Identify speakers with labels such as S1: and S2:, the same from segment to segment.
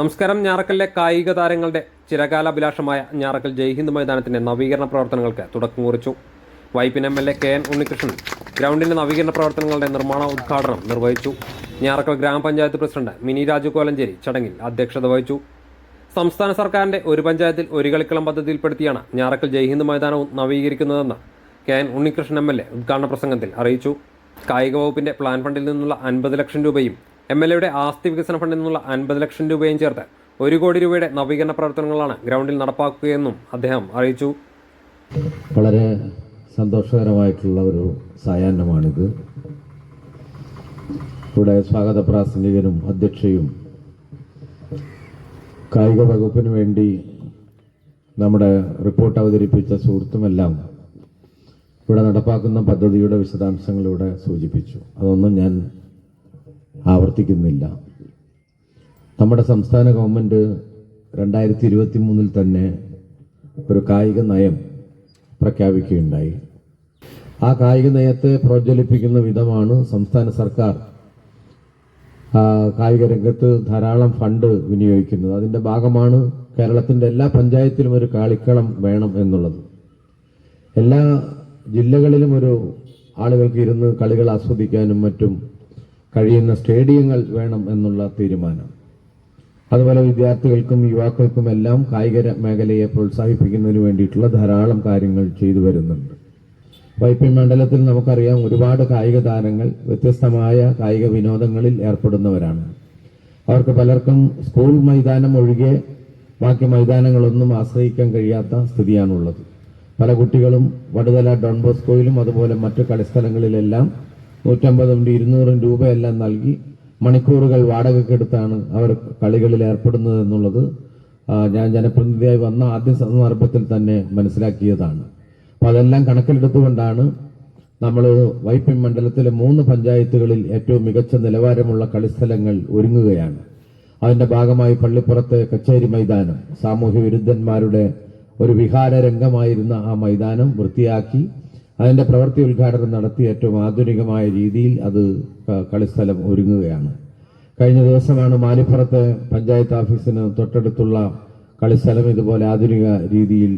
S1: നമസ്കാരം. ഞാറക്കലിലെ കായിക താരങ്ങളുടെ ചിരകാലാഭിലാഷമായ ഞാറക്കൽ ജയ്ഹിന്ദ് മൈതാനത്തിന്റെ നവീകരണ പ്രവർത്തനങ്ങൾക്ക് തുടക്കം കുറിച്ചു. Vypin M L A K N Unnikrishnan ഗ്രൗണ്ടിന്റെ നവീകരണ പ്രവർത്തനങ്ങളുടെ നിർമ്മാണ ഉദ്ഘാടനം നിർവഹിച്ചു. ഞാറക്കൽ ഗ്രാമപഞ്ചായത്ത് പ്രസിഡന്റ് മിനി രാജു കോലഞ്ചേരി ചടങ്ങിൽ അധ്യക്ഷത വഹിച്ചു. സംസ്ഥാന സർക്കാരിന്റെ ഒരു പഞ്ചായത്തിൽ ഒരു കളിക്കളം പദ്ധതിയിൽപ്പെടുത്തിയാണ് ഞാറക്കൽ ജയ്ഹിന്ദ് മൈതാനവും നവീകരിക്കുന്നതെന്ന് K N Unnikrishnan M L A ഉദ്ഘാടന പ്രസംഗത്തിൽ അറിയിച്ചു. കായിക വകുപ്പിന്റെ പ്ലാൻ ഫണ്ടിൽ നിന്നുള്ള അൻപത് ലക്ഷം രൂപയും എം എൽ എയുടെ ആസ്തി വികസന ഫണ്ടിൽ നിന്നുള്ള അൻപത് ലക്ഷം രൂപയും ചേർത്ത് ഒരു കോടി രൂപയുടെ നവീകരണ പ്രവർത്തനങ്ങളാണ് ഗ്രൗണ്ടിൽ നടപ്പാക്കുകയെന്നും അദ്ദേഹം അറിയിച്ചു.
S2: വളരെ സന്തോഷകരമായിട്ടുള്ള ഒരു സായാഹ്നമാണിത്. ഇവിടെ സ്വാഗത പ്രാസംഗികനും അധ്യക്ഷയും കായിക വകുപ്പിന് വേണ്ടി നമ്മുടെ റിപ്പോർട്ട് അവതരിപ്പിച്ച സുഹൃത്തുമെല്ലാം ഇവിടെ നടപ്പാക്കുന്ന പദ്ധതിയുടെ വിശദാംശങ്ങളിലൂടെ സൂചിപ്പിച്ചു. അതൊന്നും ഞാൻ ആവർത്തിക്കുന്നില്ല. നമ്മുടെ സംസ്ഥാന ഗവൺമെന്റ് രണ്ടായിരത്തി ഇരുപത്തി മൂന്നിൽ തന്നെ ഒരു കായിക നയം പ്രഖ്യാപിക്കുകയുണ്ടായി. ആ കായിക നയത്തെ പ്രോജ്വലിപ്പിക്കുന്ന വിധമാണ് സംസ്ഥാന സർക്കാർ കായിക രംഗത്ത് ധാരാളം ഫണ്ട് വിനിയോഗിക്കുന്നത്. അതിന്റെ ഭാഗമാണ് കേരളത്തിന്റെ എല്ലാ പഞ്ചായത്തിലും ഒരു കളിക്കളം വേണം എന്നുള്ളത്. എല്ലാ ജില്ലകളിലും ഒരു ആളുകൾക്ക് ഇരുന്ന് കളികൾ ആസ്വദിക്കാനും മറ്റും കഴിയുന്ന സ്റ്റേഡിയങ്ങൾ വേണം എന്നുള്ള തീരുമാനം. അതുപോലെ വിദ്യാർത്ഥികൾക്കും യുവാക്കൾക്കും എല്ലാം കായിക മേഖലയെ പ്രോത്സാഹിപ്പിക്കുന്നതിന് വേണ്ടിയിട്ടുള്ള ധാരാളം കാര്യങ്ങൾ ചെയ്തു വരുന്നുണ്ട്. വൈപ്പി മണ്ഡലത്തിൽ നമുക്കറിയാം ഒരുപാട് കായിക താരങ്ങൾ വ്യത്യസ്തമായ കായിക വിനോദങ്ങളിൽ ഏർപ്പെടുന്നവരാണ്. അവർക്ക് പലർക്കും സ്കൂൾ മൈതാനം ഒഴികെ ബാക്കി മൈതാനങ്ങളൊന്നും ആശ്രയിക്കാൻ കഴിയാത്ത സ്ഥിതിയാണുള്ളത്. പല കുട്ടികളും വടുതല ഡോൺ ബോസ്കോയിലും അതുപോലെ മറ്റു കളിസ്ഥലങ്ങളിലെല്ലാം നൂറ്റമ്പതും ഇരുന്നൂറും രൂപയെല്ലാം നൽകി മണിക്കൂറുകൾ വാടകയ്ക്കെടുത്താണ് അവർ കളികളിൽ ഏർപ്പെടുന്നത് എന്നുള്ളത് ഞാൻ ജനപ്രതിനിധിയായി വന്ന ആദ്യ സന്ദർഭത്തിൽ തന്നെ മനസ്സിലാക്കിയതാണ്. അപ്പൊ അതെല്ലാം കണക്കിലെടുത്തുകൊണ്ടാണ് നമ്മൾ വൈപ്പിൻ മണ്ഡലത്തിലെ മൂന്ന് പഞ്ചായത്തുകളിൽ ഏറ്റവും മികച്ച നിലവാരമുള്ള കളിസ്ഥലങ്ങൾ ഒരുങ്ങുകയാണ്. അതിന്റെ ഭാഗമായി പള്ളിപ്പുറത്തെ കച്ചേരി മൈതാനം സാമൂഹ്യ വിരുദ്ധന്മാരുടെ ഒരു വിഹാര രംഗമായിരുന്ന ആ മൈതാനം വൃത്തിയാക്കി അതിന്റെ പ്രവൃത്തി ഉദ്ഘാടനം നടത്തി ഏറ്റവും ആധുനികമായ രീതിയിൽ അത് കളിസ്ഥലം ഒരുങ്ങുകയാണ്. കഴിഞ്ഞ ദിവസമാണ് മാലിപ്പുറത്ത് പഞ്ചായത്ത് ഓഫീസിന് തൊട്ടടുത്തുള്ള കളിസ്ഥലം ഇതുപോലെ ആധുനിക രീതിയിൽ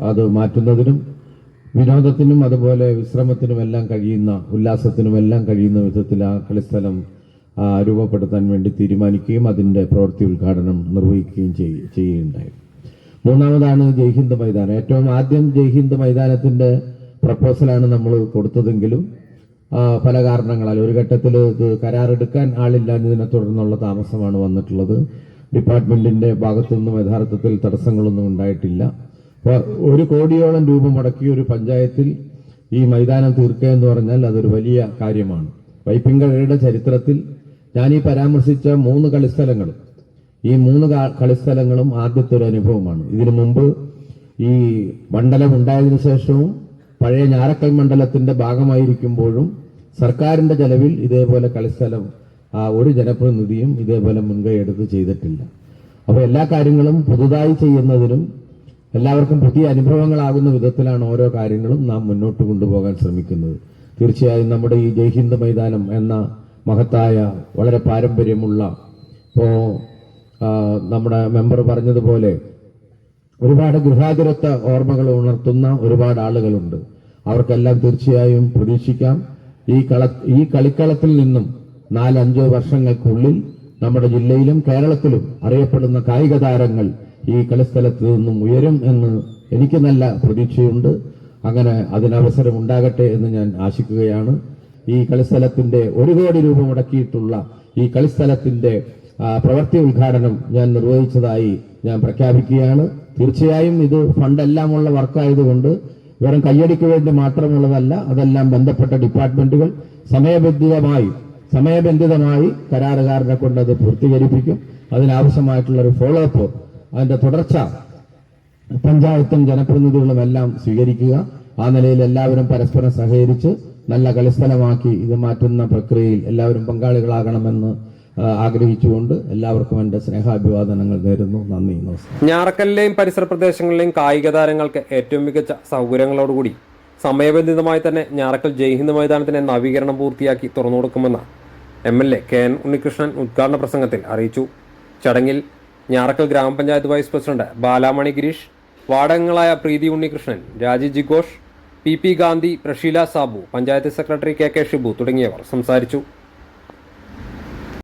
S2: അത് മാറ്റുന്നതിനും വിനോദത്തിനും അതുപോലെ വിശ്രമത്തിനുമെല്ലാം കഴിയുന്ന ഉല്ലാസത്തിനുമെല്ലാം കഴിയുന്ന വിധത്തിൽ ആ കളിസ്ഥലം രൂപപ്പെടുത്താൻ വേണ്ടി തീരുമാനിക്കുകയും അതിന്റെ പ്രവൃത്തി ഉദ്ഘാടനം നിർവഹിക്കുകയും ചെയ്യ- ചെയ്യുകയുണ്ടായി. മൂന്നാമതാണ് ജയ്ഹിന്ദ് മൈതാനം. ഏറ്റവും ആദ്യം ജയ്ഹിന്ദ് മൈതാനത്തിന്റെ പ്രപ്പോസലാണ് നമ്മൾ കൊടുത്തതെങ്കിലും പല കാരണങ്ങളാൽ. ഒരു ഘട്ടത്തിൽ ഇത് കരാറെടുക്കാൻ ആളില്ലാഞ്ഞതിനെ തുടർന്നുള്ള താമസമാണ് വന്നിട്ടുള്ളത്. ഡിപ്പാർട്ട്മെന്റിന്റെ ഭാഗത്തു നിന്നും യഥാർത്ഥത്തിൽ തടസ്സങ്ങളൊന്നും ഉണ്ടായിട്ടില്ല. ഒരു കോടിയോളം രൂപ മുടക്കിയ ഒരു പഞ്ചായത്തിൽ ഈ മൈതാനം തീർക്കുക എന്ന് പറഞ്ഞാൽ അതൊരു വലിയ കാര്യമാണ്. വൈപ്പിങ്കഴയുടെ ചരിത്രത്തിൽ ഞാൻ ഈ പരാമർശിച്ച മൂന്ന് കളിസ്ഥലങ്ങളും ഈ മൂന്ന് കളിസ്ഥലങ്ങളും ആദ്യത്തെ ഒരു അനുഭവമാണ്. ഇതിനു മുമ്പ് ഈ മണ്ഡലം ഉണ്ടായതിനു ശേഷവും പഴയ ഞാറക്കൽ മണ്ഡലത്തിന്റെ ഭാഗമായിരിക്കുമ്പോഴും സർക്കാരിന്റെ ചെലവിൽ ഇതേപോലെ കളിസ്ഥലം ഒരു ജനപ്രതിനിധിയും ഇതേപോലെ മുൻകൈ എടുത്ത് ചെയ്തിട്ടില്ല. അപ്പൊ എല്ലാ കാര്യങ്ങളും പുതുതായി ചെയ്യുന്നതിനും എല്ലാവർക്കും പുതിയ അനുഭവങ്ങളാകുന്ന വിധത്തിലാണ് ഓരോ കാര്യങ്ങളും നാം മുന്നോട്ട് കൊണ്ടുപോകാൻ ശ്രമിക്കുന്നത്. തീർച്ചയായും നമ്മുടെ ഈ ജയ്ഹിന്ദ് മൈതാനം എന്ന മഹത്തായ വളരെ പാരമ്പര്യമുള്ള ഇപ്പോ ആ, നമ്മുടെ മെമ്പർ പറഞ്ഞതുപോലെ ഒരുപാട് ഗൃഹാതുരത്വ ഓർമ്മകൾ ഉണർത്തുന്ന ഒരുപാട് ആളുകളുണ്ട്. അവർക്കെല്ലാം തീർച്ചയായും പ്രതീക്ഷിക്കാം. ഈ കള ഈ കളിക്കളത്തിൽ നിന്നും നാലഞ്ചോ വർഷങ്ങൾക്കുള്ളിൽ നമ്മുടെ ജില്ലയിലും കേരളത്തിലും അറിയപ്പെടുന്ന കായിക താരങ്ങൾ ഈ കളിസ്ഥലത്ത് നിന്നും ഉയരും എന്ന് എനിക്ക് നല്ല പ്രതീക്ഷയുണ്ട്. അങ്ങനെ അതിനവസരം ഉണ്ടാകട്ടെ എന്ന് ഞാൻ ആശിക്കുകയാണ്. ഈ കളിസ്ഥലത്തിന്റെ ഒരു കോടി രൂപ മുടക്കിയിട്ടുള്ള ഈ കളിസ്ഥലത്തിന്റെ പ്രവൃത്തി ഉദ്ഘാടനം ഞാൻ നിർവഹിച്ചതായി ഞാൻ പ്രഖ്യാപിക്കുകയാണ്. തീർച്ചയായും ഇത് ഫണ്ടെല്ലാമുള്ള വർക്കായതുകൊണ്ട് വെറും കയ്യടിക്ക് വേണ്ടി മാത്രമുള്ളതല്ല അതെല്ലാം ബന്ധപ്പെട്ട ഡിപ്പാർട്ട്മെന്റുകൾ സമയബന്ധിതമായി സമയബന്ധിതമായി കരാറുകാരനെ കൊണ്ട് അത് പൂർത്തീകരിപ്പിക്കും. അതിനാവശ്യമായിട്ടുള്ള ഒരു ഫോളോ അപ്പ് അതിന്റെ തുടർച്ച പഞ്ചായത്തും ജനപ്രതിനിധികളും എല്ലാം സ്വീകരിക്കുക. ആ നിലയിൽ എല്ലാവരും പരസ്പരം സഹകരിച്ച് നല്ല കളിസ്ഥലമാക്കി ഇത് മാറ്റുന്ന പ്രക്രിയയിൽ എല്ലാവരും പങ്കാളികളാകണമെന്ന് ആഗ്രഹിച്ചുകൊണ്ട് എല്ലാവർക്കും എന്റെ സ്നേഹാഭിവാദനങ്ങൾ നേരുന്നു. നന്ദി നമസ്കാരം.
S1: ഞാറക്കല്ലിലെയും പരിസര പ്രദേശങ്ങളിലെയും കായിക താരങ്ങൾക്ക് ഏറ്റവും മികച്ച സൗകര്യങ്ങളോടുകൂടി സമയബന്ധിതമായി തന്നെ ഞാറക്കൽ ജയ്ഹിന്ദ് മൈതാനത്തിന്റെ നവീകരണം പൂർത്തിയാക്കി തുറന്നു കൊടുക്കുമെന്ന് M L A K N Unnikrishnan ഉദ്ഘാടന പ്രസംഗത്തിൽ അറിയിച്ചു. ചടങ്ങിൽ ഞാറക്കൽ ഗ്രാമപഞ്ചായത്ത് വൈസ് പ്രസിഡന്റ് ബാലാമണി ഗിരീഷ് വാർഡംഗങ്ങളായ Preethi Unnikrishnan Raji ജിഘോഷ് P P Gandhi Prasheela Sabu panchayat secretary K K Shibu തുടങ്ങിയവർ സംസാരിച്ചു.